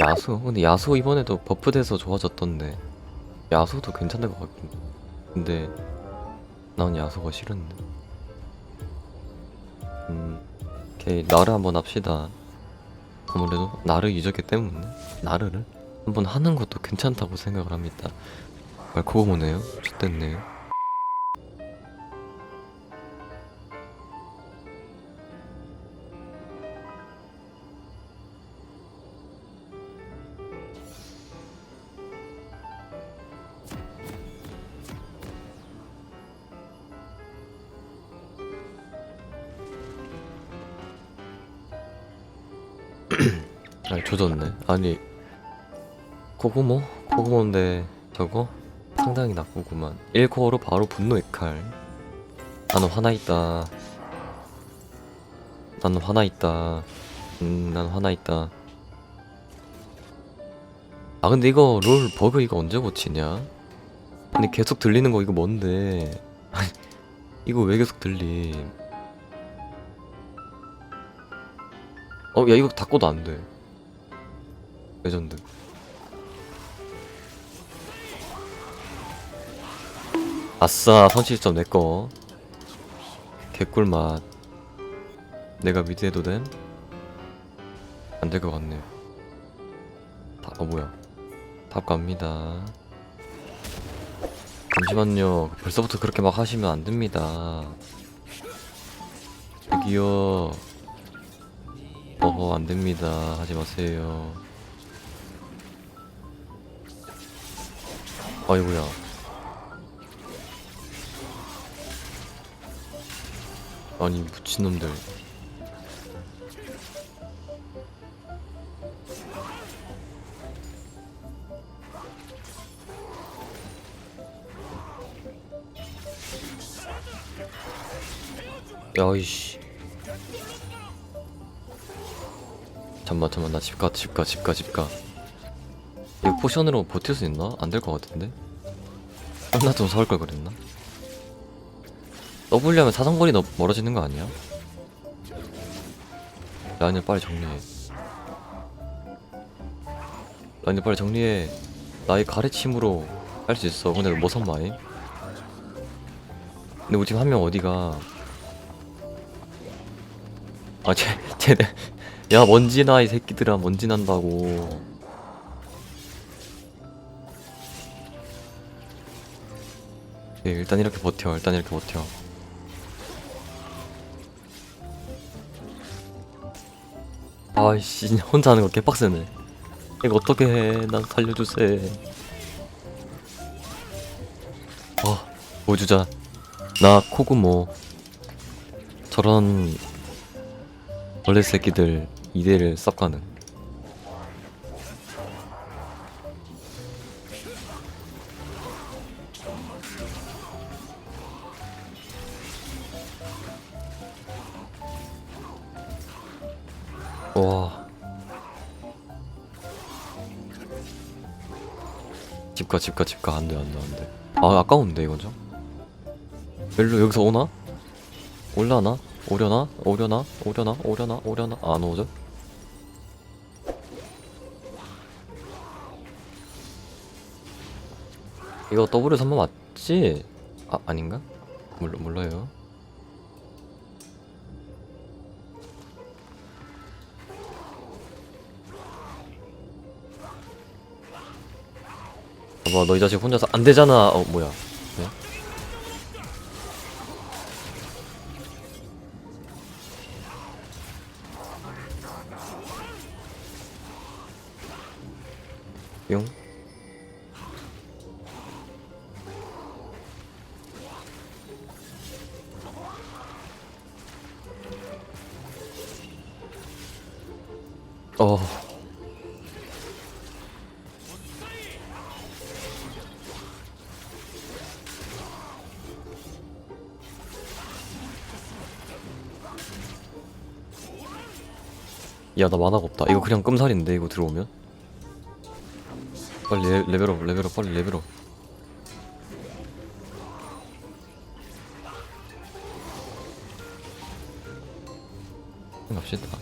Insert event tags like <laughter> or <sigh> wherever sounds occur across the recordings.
야수? 근데 야수 이번에도 버프돼서 좋아졌던데. 야수도 괜찮은 것 같긴 근데 난 야수가 싫은데. 음 오케이. 나르 한번 합시다. 아무래도 나르 유저기 때문에. 나르를? 한번 하는 것도 괜찮다고 생각을 합니다. 말코고모네요? 좋댔네요 <clears throat> 아니 조졌네. 아니 코고모? 코고모인데 저거? 상당히 나쁘구만. 1코어로 바로 분노의 칼. 나는 화나있다. 나는 화나있다. 음난 화나있다. 아 근데 이거 롤 버그 이거 언제 고치냐? 아니 계속 들리는 거 이거 뭔데? <laughs> 이거 왜 계속 들림 어 야 이거 닫고도 안 돼. 레전드. 아싸 선취점 내꺼 개꿀맛. 내가 미드해도 됨? 안 될 것 같네. 다, 어 뭐야. 탑 갑니다. 잠시만요. 벌써부터 그렇게 막 하시면 안 됩니다. 여기요 어허 안 됩니다. 하지 마세요. 아이고야. 아니 미친놈들. 야이씨 잠만 잠만 나 집가 집가 집가 집가 이거 포션으로 버틸 수 있나? 안 될 것 같은데? 나 좀 사올 걸 그랬나? W 하면 사정거리 너 멀어지는 거 아니야? 라인을 빨리 정리해 라인을 빨리 정리해 나의 가래침으로 할 수 있어 근데 뭐 선 마임? 근데 우리 지금 한 명 어디가 아 쟤, <laughs> 쟤네 야 먼지나 이 새끼들아. 먼지 난다고. 예, 일단 이렇게 버텨. 일단 이렇게 버텨. 아이씨 혼자 하는 거 개빡세네. 이거 어떻게 해난 살려주세. 어 보여주자. 나 코구모. 저런 벌레 새끼들 이대를 썩 가는 와. 집가 집가 집가. 안돼 안돼 안돼. 아 아까운데 이거 좀? 멜로 여기서 오나? 올라나? 오려나? 오려나? 오려나? 오려나? 오려나? 안 오죠? 이거 W 3번 맞지? 아 아닌가? 몰라 몰라요. 봐봐 너 이 자식 혼자서 안 되잖아. 어 뭐야? 뿅. 어. 야, 나 만화가 없다. 이거 그냥 끔살인데, 이거 들어오면? 빨리 레, 레벨업, 레벨업, 빨리 레벨업. 갑시다.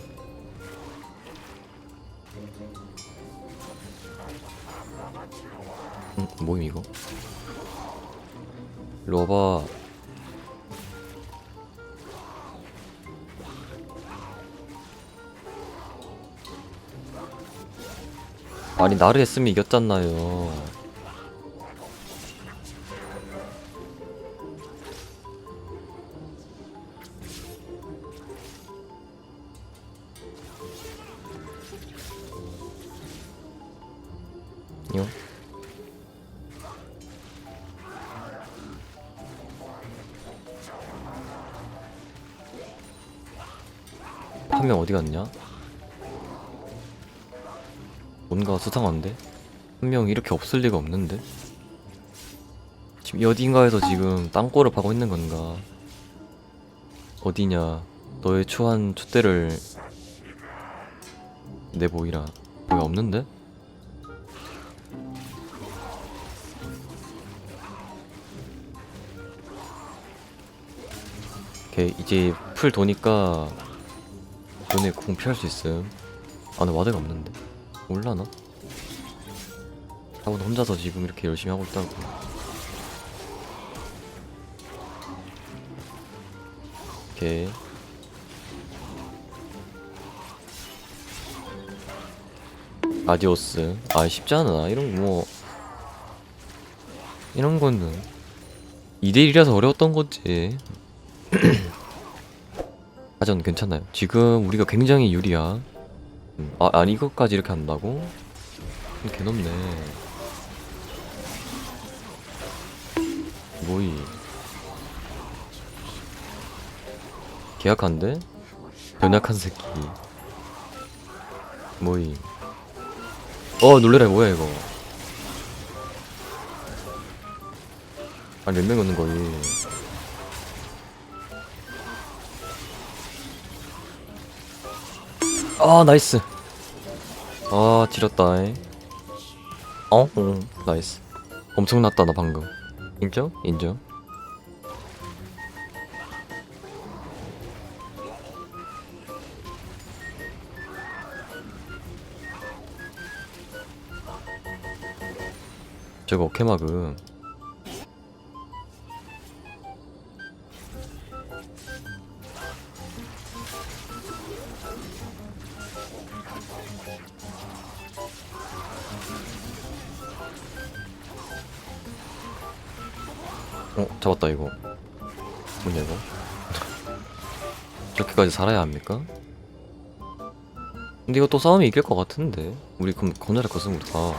응? 뭐임 이거? 와 아니 나를 했으면 이겼잖아요 요한명 어디 갔냐? 뭔가 수상한데? 한 명 이렇게 없을 리가 없는데? 지금 이 어딘가에서 지금 땅굴을 파고 있는 건가? 어디냐? 너의 추한 촛대를 내 보이라. 왜 없는데? 오케이 이제 풀 도니까 눈에 공 피할 수 있음 안에 와드가 없는데 올라나? 하고 혼자서 지금 이렇게 열심히 하고 있다고. 오케이. 아디오스. 아 쉽지 않아. 이런 뭐. 이런 거는 2대1이라서 어려웠던 거지. <clears throat> 하전 괜찮아요. 지금 우리가 굉장히 유리야 음, 아, 아니 이것까지 이렇게 한다고? 음, 개높네. 뭐이. 계약한데? 연약한 새끼. 뭐이. 어 놀래라 뭐야 이거. 아니 몇명 오는 거이 아 나이스 아 지렸다 이. 어? 응 나이스 엄청났다 나 방금 인정? 인정 저거 오케마그 어 잡았다 이거. 뭐냐 이거? 이렇게까지 살아야 합니까? 근데 이거 또 싸움이 이길 것 같은데. 우리 그럼 건설할 것은 우리 다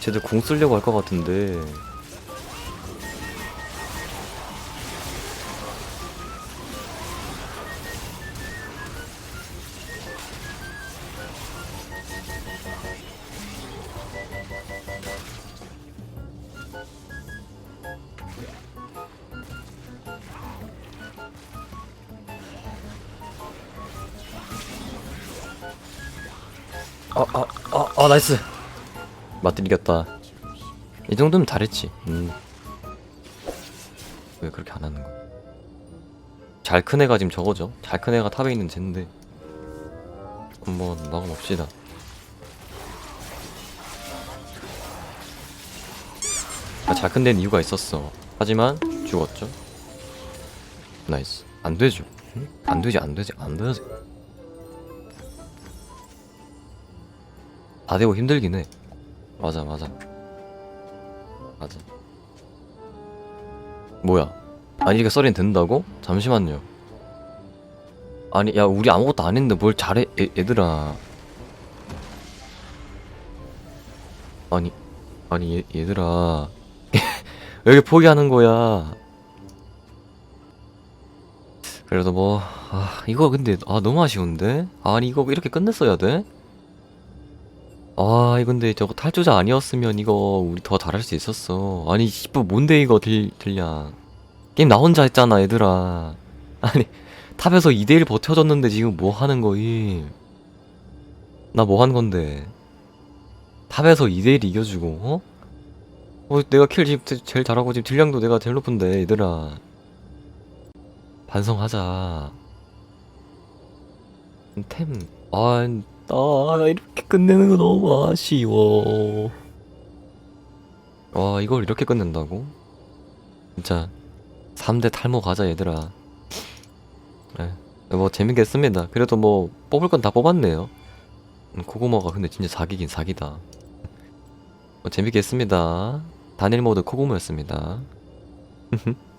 쟤들 공 쓰려고 할 것 같은데 아, 아, 아, 아, 나이스. 맞들 이겼다. 이 정도면 잘했지. 음. 왜 그렇게 안 하는 거? 잘 큰 애가 지금 저거죠. 잘 큰 애가 탑에 있는 쟤인데. 한번 막아봅시다. 아, 잘큰 데는 이유가 있었어. 하지만 죽었죠. 나이스. 안 되죠. 응? 안 되지, 안 되지, 안 되지. 다 되고 힘들긴 해. 맞아, 맞아. 맞아. 뭐야? 아니, 이게 썰이 된다고? 잠시만요. 아니, 야, 우리 아무것도 안 했는데 뭘 잘해, 얘, 얘들아. 아니, 아니, 얘, 얘들아. <laughs> 왜 이렇게 포기하는 거야? 그래도 뭐, 아, 이거 근데, 아, 너무 아쉬운데? 아니, 이거 이렇게 끝냈어야 돼? 아, 이 근데 저거 탈주자 아니었으면 이거 우리 더 잘할 수 있었어. 아니, 씨발 뭔데 이거 들, 들량. 게임 나 혼자 했잖아, 얘들아. <laughs> 아니, 탑에서 2대1 버텨줬는데 지금 뭐 하는 거임? 나 뭐 한 건데? 탑에서 2대1 이겨주고 어? 어 내가 킬 지금 제- 제일 잘하고 지금 딜량도 내가 제일 높은데 얘들아 반성하자 템 아, 나 이렇게 끝내는 거 너무 아쉬워. 와 이걸 이렇게 끝낸다고? 진짜 3대 탈모 가자 얘들아. 네. 뭐 재밌게 했습니다. 그래도 뭐 뽑을 건 다 뽑았네요. 음, 코고모가 근데 진짜 사기긴 사기다. 뭐 재밌게 했습니다. 단일 모드 코고모였습니다 <laughs>